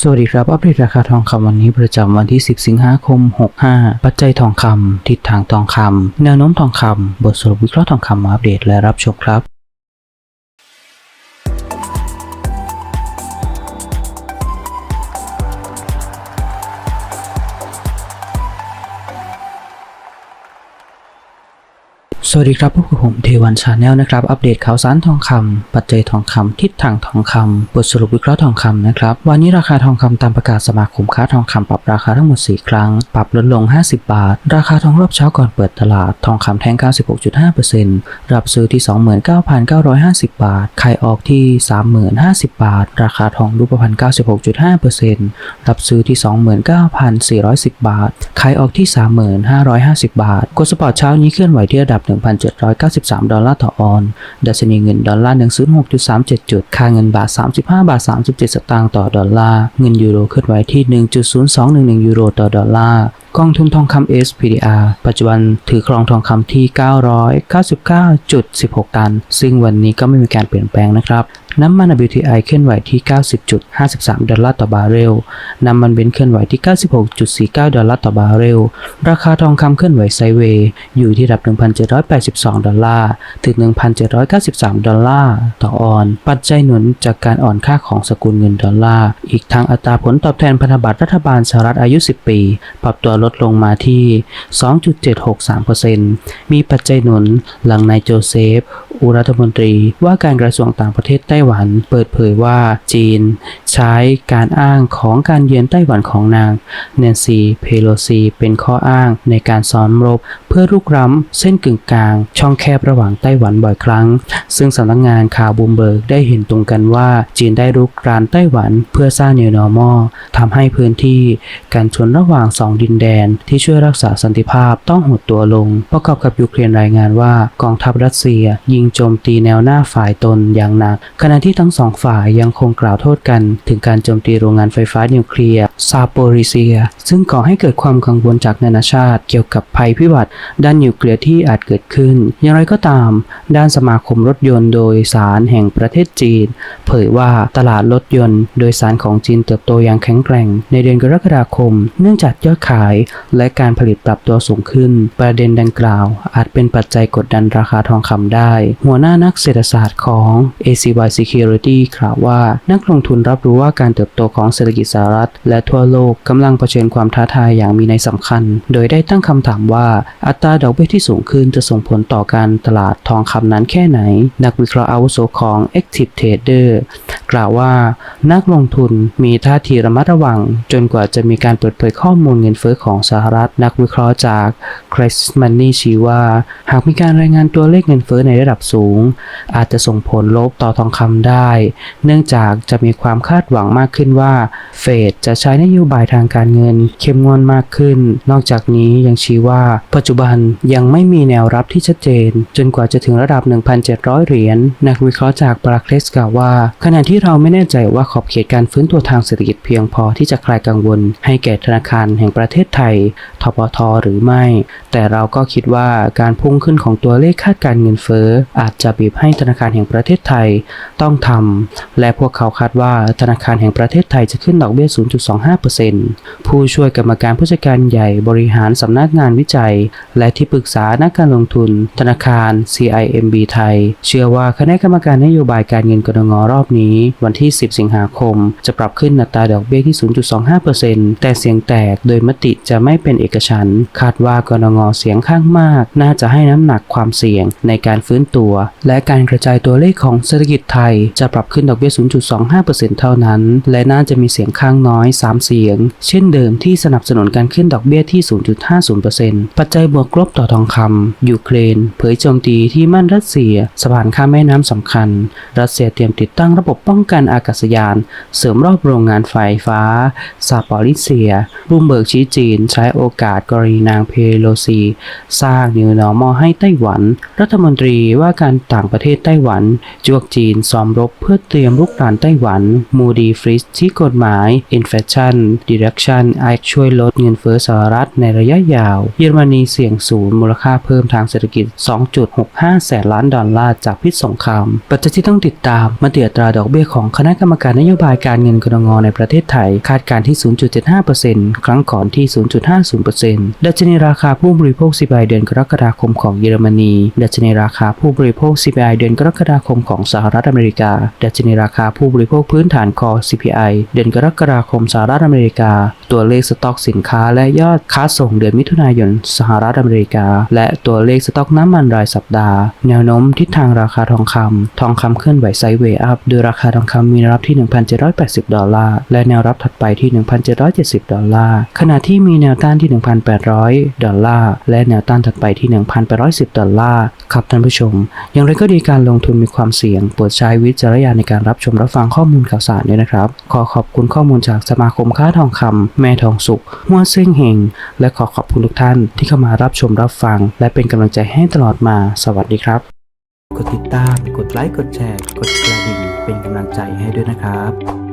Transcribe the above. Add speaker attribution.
Speaker 1: สวัสดีครับอัปเดตราคาทองคำวันนี้ประจำวันที่ 10 สิงหาคม 65 ปัจจัยทองคำทิศทางทองคำแนวโน้มทองคำบทสรุปวิเคราะห์ทองคำมาอัปเดตและรับชมครับ สวัสดีครับพบกับผมเทวันชาแนลนะครับ อัปเดตข่าวสารทองคำปัจจัยทองคำทิศทางทองคำบทสรุปวิเคราะห์ทองคำนะครับ วันนี้ราคาทองคำตามประกาศสมาคมค้าทองคำปรับราคาทั้งหมด 4 ครั้ง ปรับลดลง 50 บาท ราคาทองรอบเช้าก่อนเปิดตลาด ทองคำแท่ง 96.5%รับซื้อที่ 29,950 บาท ขายออกที่ 30,050 บาท ราคาทองรูปพรรณ96.5%รับซื้อที่ 29,410 บาท ขายออกที่ 35,550บาทกดสปอร์ตเช้านี้เคลื่อนไหวที่ระดับ1,793 ดอลลาร์ต่อออนซ์ดัชนีเงินดอลลาร์106.37 จุด ค่าเงินบาท 35 บาท 37 สตางค์ต่อดอลลาร์ เงินยูโรเคลื่อนไหวที่ 1.0211 ยูโรต่อดอลลาร์ กองทุนทองคำ SPDR ปัจจุบันถือครองทองคำที่ 999.16 ตัน ซึ่งวันนี้ก็ไม่มีการเปลี่ยนแปลงนะครับน้ำมัน WTI เคลื่อนไหวที่ 90.53 ดอลลาร์ต่อบาร์เรล น้ำมันเบนซ์เคลื่อนไหวที่ 96.49 ดอลลาร์ต่อบาร์เรล ราคาทองคำเคลื่อนไหวไซเวย์อยู่ที่ระดับ 1,782 ดอลลาร์ ถึง 1,793 ดอลลาร์ต่อออน ปัจจัยหนุนจากการอ่อนค่าของสกุลเงินดอลลาร์ อีกทั้งอัตราผลตอบแทนพันธบัตรรัฐบาลสหรัฐอายุ 10 ปี ปรับตัวลดลงมาที่ 2.763%มีปัจจัยหนุนหลังนายโจเซฟ อุรัฐมนตรีว่าการกระทรวงต่างประเทศไต้หวัน เปิดเผยว่าจีน ใช้การอ้างของการเยือนไต้หวันของนางแนนซีเพโลซีเป็นข้ออ้างในการซ้อมรบ เพื่อรุกร้ำเส้นกึ่งกลาง ช่องแคบระหว่างไต้หวันบ่อยครั้ง ซึ่งสำนักงานข่าวบูมเบิร์กได้เห็นตรงกันว่าจีนได้รุกรานไต้หวันเพื่อสร้าง New Normal ทำให้พื้นที่การชนระหว่างสองดินแดนที่ช่วยรักษาสันติภาพต้องหดตัวลง ประกอบกับยูเครนรายงานว่ากองทัพรัสเซียยิงโจมตีแนวหน้าฝ่ายตนอย่างหนัก ขณะที่ทั้งสองฝ่ายยังคงกล่าวโทษกัน ถึงการโจมตีโรงงานไฟฟ้านิวเคลียร์ซาโปริเซีย ซึ่งก่อให้เกิดความกังวลจากนานาชาติ เกี่ยวกับภัยพิบัติ ด้านนิวเคลียร์ที่อาจเกิดขึ้น อย่างไรก็ตาม ด้านสมาคมรถยนต์โดยสารแห่งประเทศจีน เผยว่าตลาดรถยนต์โดยสารของจีนเติบโตอย่างแข็งแกร่ง ในเดือนกรกฎาคม เนื่องจากยอดขายและการผลิตปรับตัวสูงขึ้น ประเด็นดังกล่าว อาจเป็นปัจจัยกดดันราคาทองคำได้หัวหน้านักเศรษฐศาสตร์ของ ACY Security กล่าวว่า นักลงทุนรับรู้ว่าการเติบโตของเศรษฐกิจสหรัฐ และทั่วโลกกำลังเผชิญความท้าทายอย่างมีนัยสำคัญ โดยได้ตั้งคำถามว่าอัตราดอกเบี้ยที่สูงขึ้นจะส่งผลต่อการตลาดทองคำนั้นแค่ไหน นักวิเคราะห์อาวุโสของ Active Trader กล่าวว่า นักลงทุนมีท่าทีระมัดระวัง จนกว่าจะมีการเปิดเผยข้อมูลเงินเฟ้อของสหรัฐ นักวิเคราะห์จาก c r e s Money ชี้ว่า หากมีการรายงานตัวเลขเงินเฟ้อในระดับสูง อาจจะส่งผลลบต่อทองคำได้ เนื่องจากจะมีความคาดหวังมากขึ้นว่า เฟดจะใช้นโยบายทางการเงินเข้มงวดมากขึ้น นอกจากนี้ยังชี้ว่า ปัจจุบันยังไม่มีแนวรับที่ชัดเจน จนกว่าจะถึงระดับ 1,700 เหรียญนักวิเคราะห์จากบราเคสกล่าวว่า ขณะที่เราไม่แน่ใจว่าขอบเขตการฟื้นตัวทางเศรษฐกิจเพียงพอที่จะคลายกังวล ให้แก่ธนาคารแห่งประเทศไทยทปทหรือไม่ แต่เราก็คิดว่าการพุ่งขึ้นของตัวเลขคาดการเงินเฟ้ออาจจะบีบให้ธนาคารแห่งประเทศไทยต้องทำ และพวกเขาคาดว่าธนาคารแห่งประเทศไทยจะขึ้นดอกเบี้ย 0.25%ผู้ช่วยกรรมการผู้จัดการใหญ่บริหารสำนักงานวิจัย และที่ปรึกษานักการลงทุน ธนาคาร CIMB ไทย เชื่อว่าคณะกรรมการนโยบายการเงินกรงรอบนี้ วันที่ 10 สิงหาคม จะปรับขึ้นอัตราดอกเบี้ยที่ 0.25%แต่เสียงแตกโดยมติจะไม่เป็นเอกฉันท์คาดว่ากรงงเสียงข้างมาก น่าจะให้น้ำหนักความเสี่ยงในการฟื้นตัวและการกระจายตัวเลขของเศรษฐกิจไทย จะปรับขึ้นดอกเบี้ย 0.25%เท่านั้น และน่าจะมีเสียงข้างน้อย 3 เสียง เช่นเดิมที่สนับสนุนการขึ้นดอกเบี้ยที่ 0.50%ปัจจัยบวกลบต่อทองคำยูเครน เผยโจมตีที่มั่นรัสเซียสะพานข้ามแม่น้ำสำคัญ รัสเซียเตรียมติดตั้งระบบป้องกันอากาศยาน เสริมรอบโรงงานไฟฟ้าซาปอริเซียรูมเบิร์กชี้จีน ใช้โอกาสกรณีนางเพโลซี สร้างนิวนอร์มอให้ไต้หวัน รัฐมนตรีว่าว่าการต่างประเทศไต้หวัน จวกจีนซ้อมรบเพื่อเตรียมรุกรานไต้หวัน มูดีฟริสที่กฎหมาย Inflation Direction Act ช่วยลดเงินเฟ้อสหรัฐในระยะยาว เยอรมนีเสี่ยงศูนย์มูลค่าเพิ่มทางเศรษฐกิจ 2.65 แสนล้านดอลลาร์จากพิษสงคราม ปัจจัยที่ต้องติดตามมาเติอัตราดอกเบี้ยของคณะกรรมการนโยบายการเงินกรงงในประเทศไทย คาดการที่ 0.75%ครั้งก่อนที่ 0.50%ดัชนีราคาผู้บริโภค CPI เดือนกรกฎาคมของเยอรมนี ดัชนีราคาผู้บริโภค CPI เดือนกรกฎาคมของสหรัฐอเมริกา ดัชนีราคาผู้บริโภคพื้นฐาน Core CPI เดือนกรกฎาคมสหรัฐอเมริกา ตัวเลขสต็อกสินค้าและยอดค้าส่งเดือนมิถุนายนสหรัฐอเมริกา และตัวเลขสต็อกน้ำมันรายสัปดาห์ แนวโน้มทิศทางราคาทองคำทองคำเคลื่อนไหวไซด์เวย์อัพโดยราคาทองคำมีแนวรับที่ 1,780 ดอลลาร์ และแนวรับถัดไปที่ 1,770 ดอลลาร์ ขณะที่มีแนวต้านที่ 1,800 ดอลลาร์ และแนวต้านถัดไปที่ 1,810 ดอลลาร์ ครับท่านผู้ชมอย่างไรก็ดีการลงทุนมีความเสี่ยงโปรดใช้วิจารณญาณในการรับชมรับฟังข้อมูลข่าวสารด้วยนะครับ ขอขอบคุณข้อมูลจากสมาคมค้าทองคำแม่ทองสุขหัวเซ้งเฮงและขอขอบคุณทุกท่านที่เข้ามารับชมรับฟัง และเป็นกำลังใจให้ตลอดมา สวัสดีครับ กดติดตาม กดไลค์ กดแชร์ กดกระดิ่ง เป็นกำลังใจให้ด้วยนะครับ